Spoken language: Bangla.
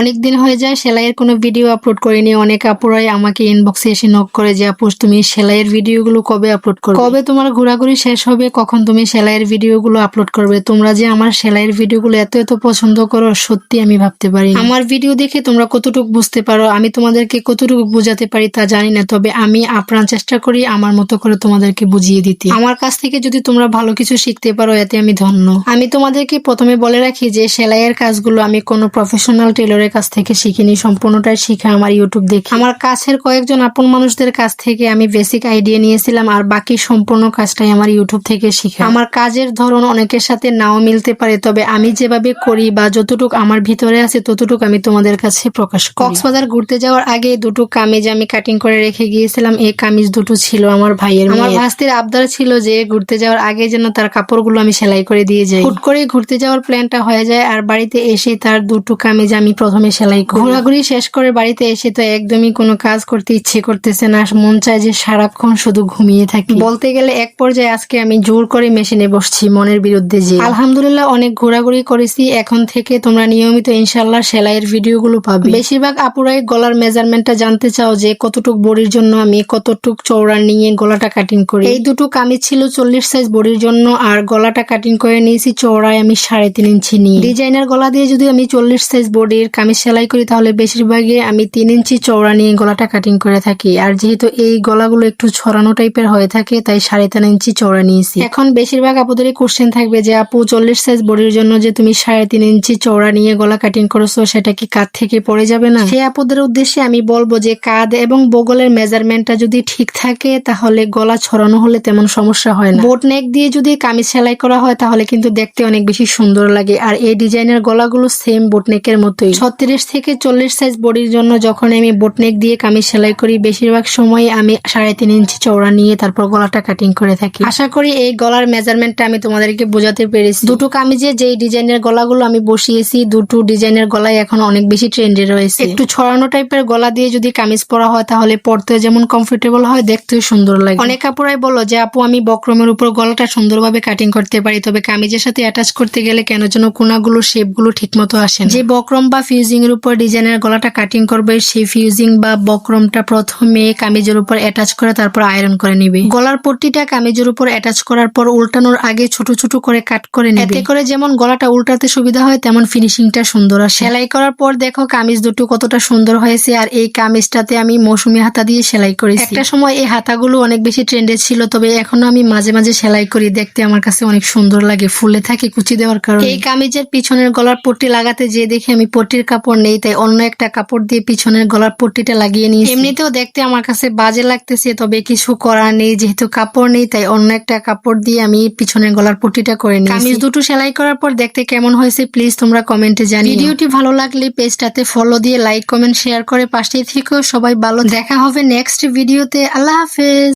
অনেক দিন হয়ে যায়, সেলাইয়ের কোনো ভিডিও আপলোড করিনি। অনেক আপুরাই আমাকে ইনবক্সে এসে নক করে যে, আপু, তুমি সেলাইয়ের ভিডিওগুলো কবে আপলোড করবে? কবে তোমার ঘোরাঘুরি শেষ হবে? কখন তুমি সেলাইয়ের ভিডিওগুলো আপলোড করবে? তোমরা যে আমার সেলাইয়ের ভিডিওগুলো এত এত পছন্দ করো, সত্যি আমি ভাবতে পারি আমার ভিডিও দেখে তোমরা কতটুকু বুঝতে পারো? আমি তোমাদেরকে কতটুকু বোঝাতে পারি তা জানি না, তবে আমি আপ্রাণ চেষ্টা করি আমার মতো করে তোমাদেরকে বুঝিয়ে দিতে। আমার কাছ থেকে যদি তোমরা ভালো কিছু শিখতে পারো, এতে আমি ধন্য। আমি তোমাদেরকে প্রথমে বলে রাখি যে, সেলাইয়ের কাজগুলো আমি কোনো প্রফেশনাল টেলরের কাছ থেকে শিখিনি সম্পূর্ণটাই শিখা আমার ইউটিউব দেখে। আমার কাছের কয়েকজন আপন মানুষদের কাছ থেকে আমি বেসিক আইডিয়া নিয়েছিলাম আর বাকি সম্পূর্ণ কাজটাই আমার ইউটিউব থেকে শিখা। আমার কাজের ধরন অনেকের সাথে নাও মিলতে পারে তবে আমি যেভাবে করি বা যতটুকু আমার ভিতরে আছে ততটুকু আমি তোমাদের কাছে প্রকাশ করি। কক্সবাজার ঘুরতে যাওয়ার আগে দুটো কামিজ আমি কাটিং করে রেখে গিয়েছিলাম এই কামিজ দুটো ছিল আমার ভাইয়ের আমার ভাস্তির আবদার ছিল যে ঘুরতে যাওয়ার আগে যেন তার কাপড়গুলো আমি সেলাই করে দিয়ে যাই। হুট করে ঘুরতে যাওয়ার প্ল্যানটা হয়ে যায় আর বাড়িতে এসে তার দুটো কামিজ আমি প্রথমে সেলাই ঘোরাঘুরি শেষ করে বাড়িতে এসে তো একদমই কোনো কাজ করতে ইচ্ছে করতেছে না, মন চায় যে সারাক্ষণ শুধু ঘুমিয়ে থাকি। বলতে গেলে এক পর্যায়ে আজকে আমি জোর করে মেশিনে বসছি মনের বিরুদ্ধে যে। আলহামদুলিল্লাহ অনেক ঘোরাঘুরি করেছি, এখন থেকে তোমরা নিয়মিত ইনশাল্লাহ সেলাইয়ের ভিডিওগুলো পাবে। বেশিরভাগ আপুরাই গলার মেজারমেন্টটা জানতে চাও যে কতটুক বডির জন্য আমি কতটুক চৌড়া নিয়ে গলাটা কাটিং করি। এই দুটো কামিজ ছিল চল্লিশ সাইজ বডির জন্য আর গলাটা কাটিং করে নিয়েছি চৌড়ায় আমি সাড়ে তিন ইঞ্চি নিয়ে। ডিজাইনার গলা দিয়ে যদি আমি চল্লিশ সাইজ বডির কামিজ সেলাই করি, তাহলে বেশিরভাগই আমি তিন ইঞ্চি চওড়া নিয়ে গলাটা কাটিং করে থাকি। আর যেহেতু এই গলাগুলো একটু ছড়ানো টাইপের হয়ে থাকে, তাই সাড়ে তিন ইঞ্চি চওড়া নিয়েছি। এখন বেশিরভাগ আপুদেরই কোশ্চেন থাকবে যে, আপু, চল্লিশ সাইজ বডির জন্য যে তুমি সাড়ে তিন ইঞ্চি চৌড়া নিয়ে গলা কাটিং করেছ, সেটা কি কাঁধ থেকে পড়ে যাবে না? সেই আপুদের উদ্দেশ্যে আমি বলব যে, কাঁধ এবং বগলের মেজারমেন্টটা যদি ঠিক থাকে, তাহলে গলা ছড়ানো হলে তেমন সমস্যা হয় না। বোট নেক দিয়ে যদি কামিজ সেলাই করা হয়, তাহলে কিন্তু দেখতে অনেক বেশি সুন্দর লাগে। আর এই ডিজাইনের গলাগুলো সেম বোট নেকের মতোই। ছত্রিশ থেকে চল্লিশ সাইজ বডির জন্য যখন আমি বোট নেক দিয়ে কামিজ সেলাই করি, বেশিরভাগ সময় আমি সাড়ে তিন ইঞ্চি চৌড়া নিয়ে তারপর গলাটা কাটিং করে থাকি। আশা করি এই গলার মেজারমেন্টটা আমি তোমাদেরকে বোঝাতে পেরেছি। দুটো কামিজে যেই ডিজাইনের গলাগুলো আমি বসিয়েছি, দুটো ডিজাইনের গলায় এখন অনেক বেশি ট্রেন্ডে রয়েছে। একটু ছড়ানো টাইপের গলা দিয়ে যদি কামিজ পরা হয়, তাহলে পরতে যেমন কমফোর্টেবল হয়, দেখতেও সুন্দর লাগে। অনেক কাপড়াই বলো যে, আপু, আমি বক্রমের উপর গলাটা সুন্দরভাবে কাটিং করতে পারি, তবে কামিজের সাথে অ্যাটাচ করতে গেলে কেন যেন কোনাগুলো শেপগুলো ঠিক মতো আসে। যে বক্রম বা ফিউজিং এর উপর ডিজাইনের গলাটা কাটিং করবে সেই ফিউজিং বা বক্রমটা প্রথমে কামিজের উপর অ্যাটাচ করে তারপর আয়রন করে নিবে। গলার পট্টিটা কামিজের উপর অ্যাটাচ করার পর উল্টানোর আগে ছোট ছোট করে কাট করে নেবে। এতে করে যেমন গলাটা উল্টাতে সুবিধা হয় তেমন ফিনিশিংটা সুন্দর আসে। সেলাই করার পর দেখো কামিজ দুটো কতটা সুন্দর হয়েছে আর এই কামিজটাতে আমি মৌসুমি হাতা দিয়ে সেলাই করেছি। একটা সময় এই হাতাগুলো অনেক বেশি ট্রেন্ডে ছিল তবে এখনও আমি মাঝে মাঝে সেলাই করি দেখতে আমার কাছে অনেক সুন্দর লাগে ফুলে থাকে কুচি দেওয়ার কারণে। এই কামিজের পিছনের গলার পট্টি লাগাতে যে দেখে আমি পট্টির কাপড় নেই তাই অন্য একটা কাপড় দিয়ে পিছনের গলার পট্টিটা লাগিয়ে নিই এমনিতেও দেখতে আমার কাছে বাজে লাগতেছে তবে কিছু করার নেই যেহেতু কাপড় নেই তাই অন্য একটা কাপড় দিয়ে আমি পিছনের গলার পট্টিটা করে নিই কামিজ দুটো সেলাই করার পর দেখতে কেমন হয়েছে প্লিজ তোমরা কমেন্টে জানি ভিডিওটি ভালো লাগলে পেজটাতে ফলো দিয়ে লাইক কমেন্ট শেয়ার করে পাশেই থেকেও সবাই ভালো দেখা হবে নেক্সট ভিডিওতে আল্লাহ হাফেজ।